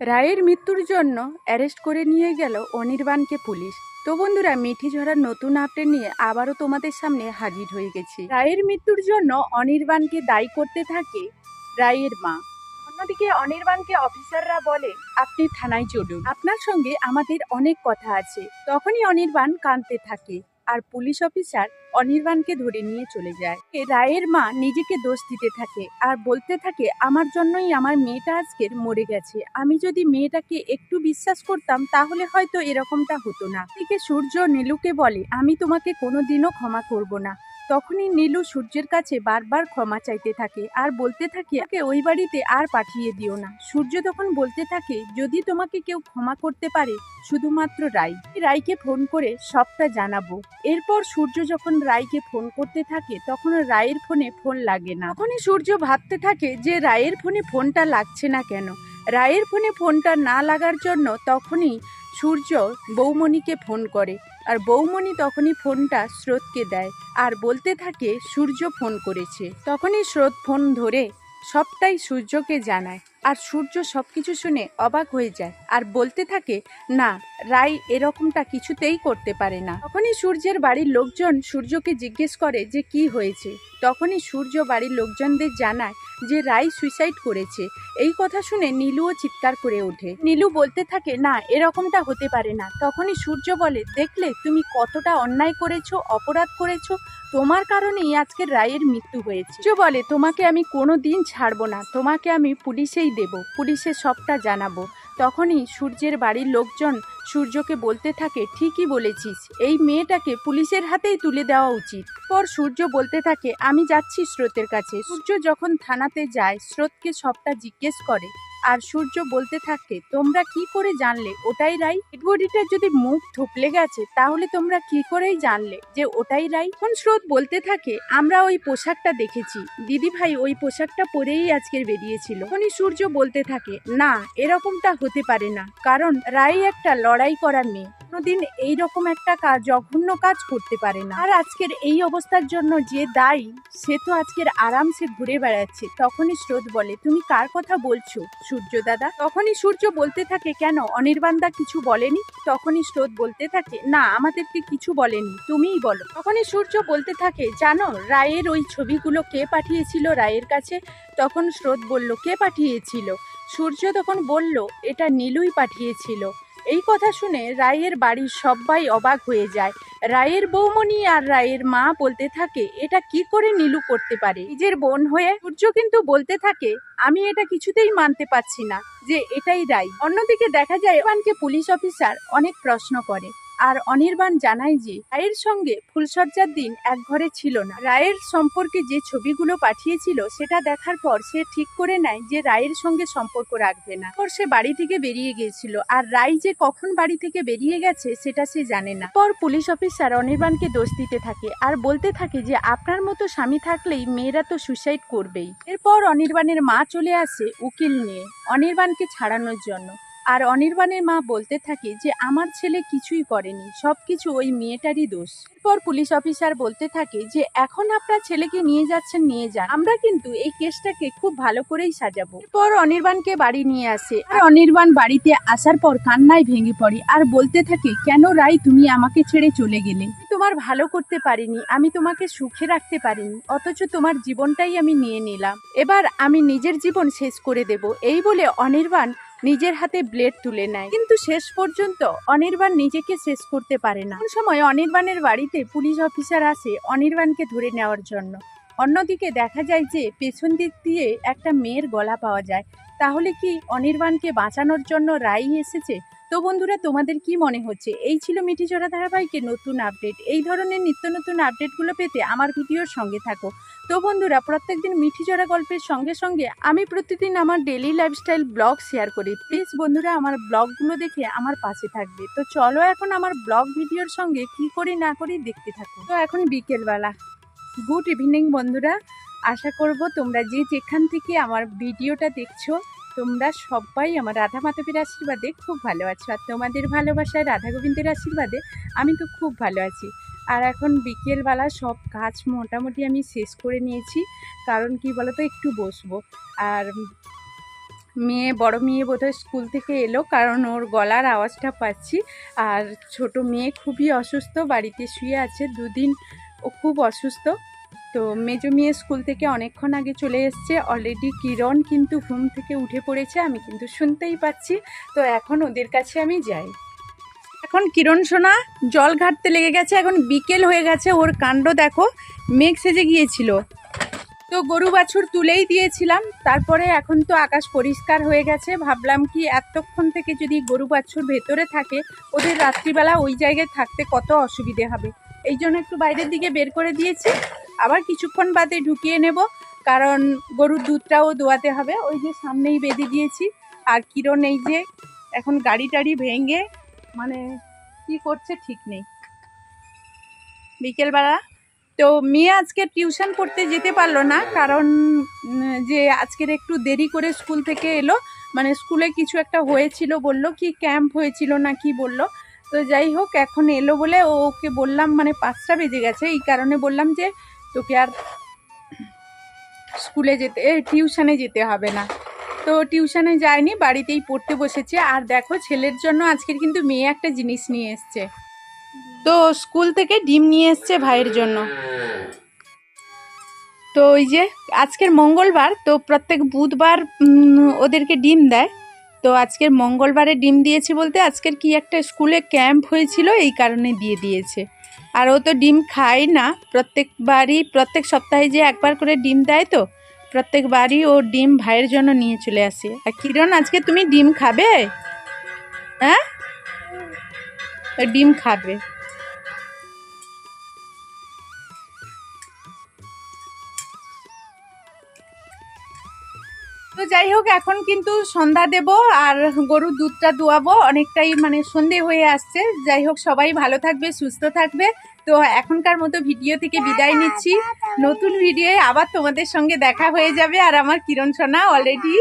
রায়ের মৃত্যুর জন্য অ্যারেস্ট করে নিয়ে গেল অনির্বাণকে পুলিশ। তো বন্ধুরা, মিঠি ঝরার নতুন আপডেট নিয়ে আবারও তোমাদের সামনে হাজির হয়ে গেছি। রায়ের মৃত্যুর জন্য অনির্বাণকে দায়ী করতে থাকে রায়ের মা। অন্যদিকে অনির্বাণকে অফিসাররা বলে, আপনি থানায় চলুন। আপনার সঙ্গে আমাদের অনেক কথা আছে। তখনই অনির্বাণ কাঁদতে থাকে। আর পুলিশ অফিসার অনির্বাণকে ধরে নিয়ে চলে যায়। রায়ের মা নিজেকে দোষ দিতে থাকে আর বলতে থাকে, আমার জন্যই আমার মেয়েটা আজকের মরে গেছে। আমি যদি মেয়েটাকে একটু বিশ্বাস করতাম, তাহলে হয়তো এরকমটা হতো না। থেকে সূর্য নীলুকে বলে, আমি তোমাকে কোনোদিনও ক্ষমা করব না। তখনই নীলু সূর্যের কাছে বারবার ক্ষমা চাইতে থাকে আর বলতে থাকে, "ওকে ওই বাড়িতে আর পাঠিয়ে দিও না। সূর্য তখন বলতে থাকে, যদি তোমাকে কেউ ক্ষমা করতে পারে, শুধুমাত্র রাই। রাইকে ফোন করে সবটা জানাব। এরপর সূর্য যখন রাইকে ফোন করতে থাকে, তখন রায়ের ফোনে ফোন লাগে না। তখনই সূর্য ভাবতে থাকে যে রায়ের ফোনে ফোনটা লাগছে না কেন? রায়ের ফোনে ফোনটা না লাগার জন্য তখনই সূর্য বৌমণিকে ফোন করে আর বৌমণি তখনই ফোনটা স্রোতকে দেয়। আর বলতে থাকে, সূর্য ফোন করেছে। তখনই স্রোত ফোন ধরে সবটাই সূর্যকে জানায়। আর সূর্য সব কিছু শুনে অবাক হয়ে যায় আর বলতে থাকে, না, রাই এরকমটা কিছুতেই করতে পারে না। তখনই সূর্যের বাড়ির লোকজন সূর্যকে জিজ্ঞেস করে যে কি হয়েছে। তখনই সূর্য বাড়ির লোকজনদের জানায় যে রাই সুইসাইড করেছে। এই কথা শুনে নীলুও চিৎকার করে ওঠে। নীলু বলতে থাকে, না, এরকমটা হতে পারে না। তখনই সূর্য বলে, দেখলে তুমি কতটা অন্যায় করেছ, অপরাধ করেছ? তোমার কারণেই আজকের রায়ের মৃত্যু হয়েছে। সূর্য বলে, তোমাকে আমি কোনো দিন ছাড়বো না। তোমাকে আমি পুলিশেই দেব পুলিশে সবটা জানাব। তখনই সূর্যের বাড়ির লোকজন সূর্যকে বলতে থাকে, ঠিকই বলেছিস। এই মেয়েটাকে পুলিশের হাতেই তুলে দেওয়া উচিত। পর সূর্য বলতে থাকে, আমি যাচ্ছি স্রোতের কাছে। সূর্য যখন থানাতে যায়, স্রোতকে সবটা জিজ্ঞেস করে। আর সূর্য বলতে থাকে, তোমরা কি করে জানলে? ওটাই রাই বডিটার যদি মুখ থুপলে গেছে, তাহলে তোমরা কি করেই জানলে যে ওটাই রাই এখন স্রোত বলতে থাকে, আমরা ওই পোশাকটা দেখেছি। দিদি ভাই ওই পোশাকটা পরেই আজকের বেরিয়েছিল। উনি সূর্য বলতে থাকে, না, এরকমটা হতে পারে না। কারণ রাই একটা লড়াই করা মেয়ে। কোনোদিন এইরকম একটা কাজ জঘন্য কাজ করতে পারে না। আর আজকের এই অবস্থার জন্য যে দায়ী, সে তো আজকের আরামসে ঘুরে বেড়াচ্ছে। তখনই স্রোত বলে, তুমি কার কথা বলছো, সূর্য দাদা? তখনই সূর্য বলতে থাকে, কেন? অনির্বাণদা কিছু বলেনি? তখনই স্রোত বলতে থাকে, না, আমাদেরকে কিছু বলেনি, তুমিই বলো। তখনই সূর্য বলতে থাকে, জানো, রায়ের ওই ছবিগুলো কে পাঠিয়েছিল রায়ের কাছে? তখন স্রোত বলল, কে পাঠিয়েছিল? সূর্য তখন বলল, এটা নীলুই পাঠিয়েছিল। এই কথা শুনে রায়ের বাড়ির সবাই অবাক হয়ে যায়। রায়ের বৌমনি আর রায়ের মা বলতে থাকে, এটা কি করে নীলু করতে পারে? নিজের বোন হয়ে সূর্য কিন্তু বলতে থাকে, আমি এটা কিছুতেই মানতে পারছি না যে এটাই রায়। অন্যদিকে দেখা যায় এমনকি পুলিশ অফিসার অনেক প্রশ্ন করে। আর অনির্বাণ জানায় যে, রায়ের সঙ্গে ফুলসজ্জার দিন এক ঘরে ছিল না। রায়ের সম্পর্কে যে ছবিগুলো পাঠিয়েছিল, সেটা দেখার পর সে ঠিক করে নেয় যে রায়ের সঙ্গে সম্পর্ক রাখবে না। পর সে বাড়ি থেকে বেরিয়ে গিয়েছিল। আর রায় যে কখন বাড়ি থেকে বেরিয়ে গেছে, সেটা সে জানে না। পর পুলিশ অফিসার অনির্বাণকে দোষ দিতে থাকে আর বলতে থাকে যে, আপনার মতো স্বামী থাকলেই মেয়েরা তো সুসাইড করবেই। এরপর অনির্বাণের মা চলে আসে উকিল নিয়ে অনির্বাণকে ছাড়ানোর জন্য। আর অনির্বাণের মা বলতে থাকে যে, আমার ছেলে কিছুই করেনি, সবকিছু ওই মেয়েটারই দোষ। এরপর পুলিশ অফিসার বলতে থাকে যে, এখন আপনার ছেলেকে নিয়ে যাচ্ছেন, নিয়ে যান। আমরা কিন্তু এই কেসটাকে খুব ভালো করেই সাজাবো। এরপর অনির্বাণকে বাড়ি নিয়ে আসে। আর অনির্বাণ বাড়িতে আসার পর কান্নায় ভেঙে পড়ে আর বলতে থাকে, কেন রাই তুমি আমাকে ছেড়ে চলে গেলে? তোমার ভালো করতে পারিনি, আমি তোমাকে সুখে রাখতে পারিনি, অথচ তোমার জীবনটাই আমি নিয়ে নিলাম। এবার আমি নিজের জীবন শেষ করে দেব। এই বলে অনির্বাণ নিজের হাতে ব্লেড তুলে নেয়। কিন্তু শেষ পর্যন্ত অনির্বাণ নিজেকে শেষ করতে পারে না। সময় অনির্বাণের বাড়িতে পুলিশ অফিসার আসে অনির্বাণকে ধরে নেওয়ার জন্য। অন্যদিকে দেখা যায় যে পেছন দিক দিয়ে একটা মেয়ের গলা পাওয়া যায়। তাহলে কি অনির্বাণকে বাঁচানোর জন্য রাই এসেছে? তো বন্ধুরা, তোমাদের কি মনে হচ্ছে? এই ছিল মিঠি চড়া ধারাবাহিকের নতুন আপডেট। এই ধরনের নিত্য নতুন আপডেটগুলো পেতে আমার ভিডিওর সঙ্গে থাকো। তো বন্ধুরা, প্রত্যেকদিন মিঠি চড়া গল্পের সঙ্গে সঙ্গে আমি প্রতিদিন আমার ডেলি লাইফস্টাইল ব্লগ শেয়ার করি। প্লিজ বন্ধুরা, আমার ব্লগগুলো দেখে আমার পাশে থাকবে। তো চলো এখন আমার ব্লগ ভিডিওর সঙ্গে কি করি না করি দেখতে থাকো। তো এখন বিকেলবেলা। গুড ইভিনিং বন্ধুরা। আশা করব তোমরা যে যেখান থেকে আমার ভিডিওটা দেখছ, তোমরা সবাই আমার রাধা মাধবের আশীর্বাদে খুব ভালো আছো। আর তোমাদের ভালোবাসায় রাধা গোবিন্দের আশীর্বাদে আমি তো খুব ভালো আছি। আর এখন বিকেলবেলা সব কাজ মোটামুটি আমি শেষ করে নিয়েছি, কারণ কি বলতো, একটু বসবো। আর মেয়ে, বড় মেয়ে বোধহয় স্কুল থেকে এলো, কারণ ওর গলার আওয়াজটা পাচ্ছি। আর ছোট মেয়ে খুবই অসুস্থ, বাড়িতে শুয়ে আছে দুদিন, ও খুব অসুস্থ। তো মেজো মেয়ে স্কুল থেকে অনেকক্ষণ আগে চলে এসছে। অলরেডি কিরণ কিন্তু ঘুম থেকে উঠে পড়েছে, আমি কিন্তু শুনতেই পাচ্ছি। তো এখন ওদের কাছে আমি যাই। এখন কিরণ সোনা, জল ঘাটতে লেগে গেছে, এখন বিকেল হয়ে গেছে, ওর কাণ্ড দেখো, মেঘ সেজে গিয়েছিল। তো গরু বাছুর তুলেই দিয়েছিলাম, তারপরে এখন তো আকাশ পরিষ্কার হয়ে গেছে। ভাবলাম কি এতক্ষণ থেকে যদি গরু বাছুর ভেতরে থাকে, ওদের রাত্রিবেলা ওই জায়গায় থাকতে কত অসুবিধে হবে। এই জন্য একটু বাইরের দিকে বের করে দিয়েছি। আবার কিছুক্ষণ বাদে ঢুকিয়ে নেব, কারণ গরুর দুধটাও দোয়াতে হবে। ওই যে সামনেই বেঁধে দিয়েছি। আর কিরণ এই যে এখন গাড়ি টাড়ি ভেঙে মানে কি করছে ঠিক নেই। বিকেলবেলা। তো মেয়ে আজকে টিউশন পড়তে যেতে পারল না, কারণ যে আজকের একটু দেরি করে স্কুল থেকে এলো মানে স্কুলে কিছু একটা হয়েছিল বলল, কি ক্যাম্প হয়েছিল না কি বলল। তো যাই হোক, এখন এলো বলে ওকে বললাম মানে পাঁচটা বেজে গেছে, এই কারণে বললাম যে তোকে আর স্কুলে যেতে টিউশনে যেতে হবে না। তো টিউশনে যায়নি বাড়িতেই পড়তে বসেছে। আর দেখো, ছেলের জন্য আজকের কিন্তু মেয়ে একটা জিনিস নিয়ে এসছে। তো স্কুল থেকে ডিম নিয়ে এসছে ভাইয়ের জন্য। তো ওই যে, আজকের মঙ্গলবার, তো প্রত্যেক বুধবার ওদেরকে ডিম দেয়। তো আজকের মঙ্গলবারে ডিম দিয়েছে বলতে আজকের কি একটা স্কুলে ক্যাম্প হয়েছিল, এই কারণে দিয়ে দিয়েছে। আর ও তো ডিম খায় না, প্রত্যেকবারই, প্রত্যেক সপ্তাহে যে একবার করে ডিম দেয় তো, প্রত্যেকবারই ও ডিম ভাইয়ের জন্য নিয়ে চলে আসে। আর কিরণ, আজকে তুমি ডিম খাবে? হ্যাঁ? ডিম খাবে। যাই হোক, এখন কিন্তু সন্ধ্যা দেব আর গরুর দুধটা দোয়াবো। অনেকটাই মানে সন্ধে হয়ে আসছে। যাই হোক, সবাই ভালো থাকবে, সুস্থ থাকবে। তো এখনকার মতো ভিডিও থেকে বিদায় নিচ্ছি। নতুন ভিডিওয়ে আবার তোমাদের সঙ্গে দেখা হয়ে যাবে। আর আমার কিরণ সোনা অলরেডি